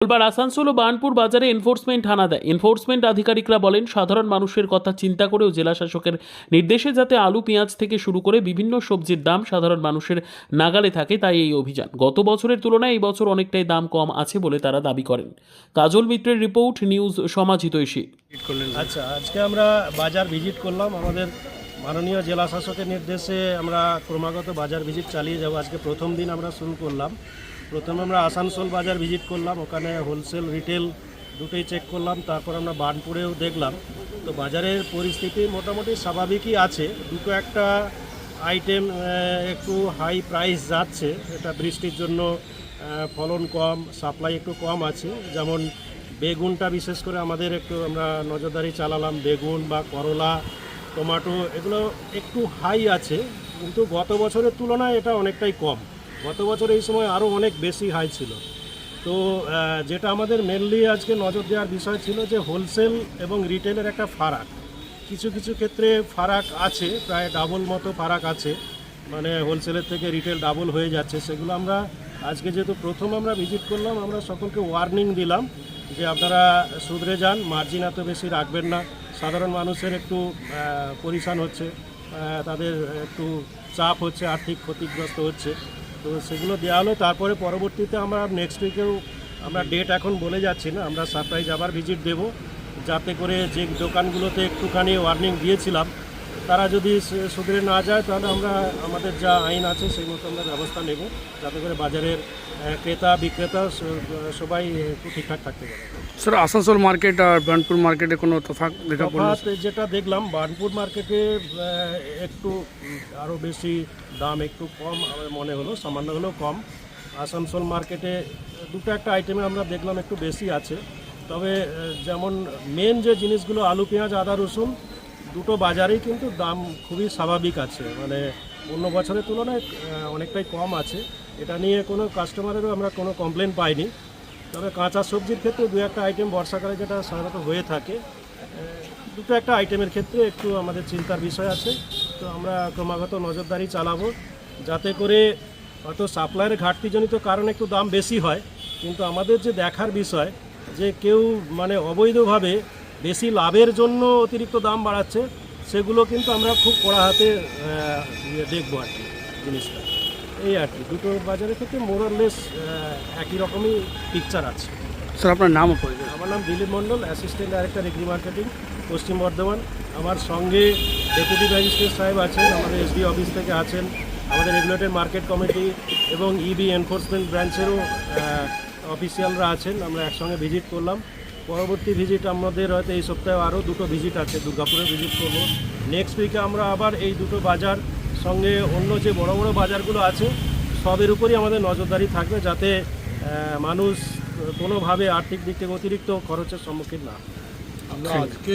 মঙ্গলবার আসানসোল ও বার্নপুর বাজারে এনফোর্সমেন্ট হানা দেয়। এনফোর্সমেন্ট আধিকারিকরা বলেন, সাধারণ মানুষের কথা চিন্তা করেও জেলা শাসকের নির্দেশে যাতে আলু, পেঁয়াজ থেকে শুরু করে বিভিন্ন সবজির দাম সাধারণ মানুষের নাগালে থাকে, তাই এই অভিযান। গত বছরের তুলনায় এই বছর অনেকটাই দাম কম আছে বলে তারা দাবি করেন। কাজল মিত্রের রিপোর্ট, নিউজ সমাজিতৈষী আচ্ছা আজকে আমরা বাজার ভিজিট করলাম। আমাদের মাননীয় জেলা শাসকের নির্দেশে আমরা ক্রমাগত বাজার ভিজিট চালিয়ে যাব। আজকে প্রথম দিন আমরা শুরু করলাম। প্রথমে আমরা আসানসোল বাজার ভিজিট করলাম, ওখানে হোলসেল, রিটেল দুটোই চেক করলাম, তারপর আমরা বার্নপুরেও দেখলাম। তো বাজারের পরিস্থিতি মোটামুটি স্বাভাবিকই আছে, দুটো একটা আইটেম একটু হাই প্রাইস যাচ্ছে, এটা বৃষ্টির জন্য ফলন কম সাপ্লাই একটু কম আছে। যেমন বেগুনটা বিশেষ করে আমাদের একটু আমরা নজরদারি চালালাম, বেগুন বা করলা, টমাটো, এগুলো একটু হাই আছে, কিন্তু গত বছরের তুলনায় এটা অনেকটাই কম। গত বছর এই সময় আরও অনেক বেশি হাই ছিল। তো যেটা আমাদের মেনলি আজকে নজর দেওয়ার বিষয় ছিল যে হোলসেল এবং রিটেলের একটা ফারাক। কিছু কিছু ক্ষেত্রে ফারাক আছে, প্রায় ডাবল মতো ফারাক আছে। মানে হোলসেলের থেকে রিটেল ডাবল হয়ে যাচ্ছে। সেগুলো আমরা আজকে যেহেতু প্রথম আমরা ভিজিট করলাম, আমরা সকলকে ওয়ার্নিং দিলাম যে আপনারা শুধরে যান মার্জিন এত বেশি রাখবেন না। সাধারণ মানুষের একটু পরিশান হচ্ছে তাদের একটু চাপ হচ্ছে, আর্থিক ক্ষতিগ্রস্ত হচ্ছে। তো সেগুলো দেওয়া হলো। তারপরে পরবর্তীতে আমরা নেক্সট উইকেও আমরা ডেট এখন বলে যাচ্ছি না। আমরা সারপ্রাইজ আবার ভিজিট দেব। যাতে করে যে দোকানগুলোতে একটুখানি ওয়ার্নিং দিয়েছিলাম তারা যদি সে- শুধরে না যায় তাহলে আমরা আমাদের যা আইন আছে সেই মতো আমরা ব্যবস্থা নেব যাতে করে বাজারের ক্রেতা বিক্রেতা সবাই একটু ঠিকঠাক থাকতে পারে। স্যার আসানসোল মার্কেট আর বার্নপুর মার্কেটে কোনো তফাৎ দেখা তফাৎ যেটা দেখলাম বার্নপুর মার্কেটে একটু আরও বেশি দাম একটু কম আমার মনে হলো সামান্য হলেও কম। আসানসোল মার্কেটে দুটো একটা আইটেমে আমরা দেখলাম একটু বেশি আছে। তবে যেমন মেন যে জিনিসগুলো আলু পেঁয়াজ আদা রসুন দুটো বাজারেই কিন্তু দাম খুবই স্বাভাবিক আছে। মানে অন্য বছরের তুলনায় অনেকটাই কম আছে। এটা নিয়ে কোনো কাস্টমারেরও আমরা কোনো কমপ্লেন পাইনি। তবে কাঁচা সবজির ক্ষেত্রে দু একটা আইটেম বর্ষাকালে যেটা সাধারণত হয়ে থাকে দুটো একটা আইটেমের ক্ষেত্রে একটু আমাদের চিন্তার বিষয় আছে। তো আমরা ক্রমাগত নজরদারি চালাবো, যাতে করে হয়তো সাপ্লাইয়ের ঘাটতিজনিত কারণে একটু দাম বেশি হয়। কিন্তু আমাদের যে দেখার বিষয়, যে কেউ মানে অবৈধভাবে বেশি লাভের জন্য অতিরিক্ত দাম বাড়াচ্ছে সেগুলো কিন্তু আমরা খুব কড়া হাতে ইয়ে দেখব আর কি জিনিসটা। এই আর কি দুটো বাজারের ক্ষেত্রে মোরাললেস একই রকমই পিকচার আছে। স্যার আপনার নাম আমার নাম Dilip Mondal assistant director agri marketing Paschim Bardhaman. আমার সঙ্গে ডেপুটি ম্যাজিস্ট্রেট সাহেব আছেন আমাদের এসডি অফিস থেকে আছেন আমাদের রেগুলেটেড মার্কেট কমিটি এবং ইবি এনফোর্সমেন্ট ব্রাঞ্চেরও অফিসিয়ালরা আছেন আমরা একসঙ্গে ভিজিট করলাম। পরবর্তী ভিজিট আমাদের হয়তো এই সপ্তাহে আরও দুটো ভিজিট আছে দুর্গাপুরে ভিজিট করব নেক্সট উইকে আমরা আবার এই দুটো বাজার সঙ্গে অন্য যে বড় বড় বাজারগুলো আছে সবের উপরই আমাদের নজরদারি থাকবে যাতে মানুষ কোনোভাবে আর্থিক দিক থেকে অতিরিক্ত খরচের সম্মুখীন না হয়। আমরা আজকে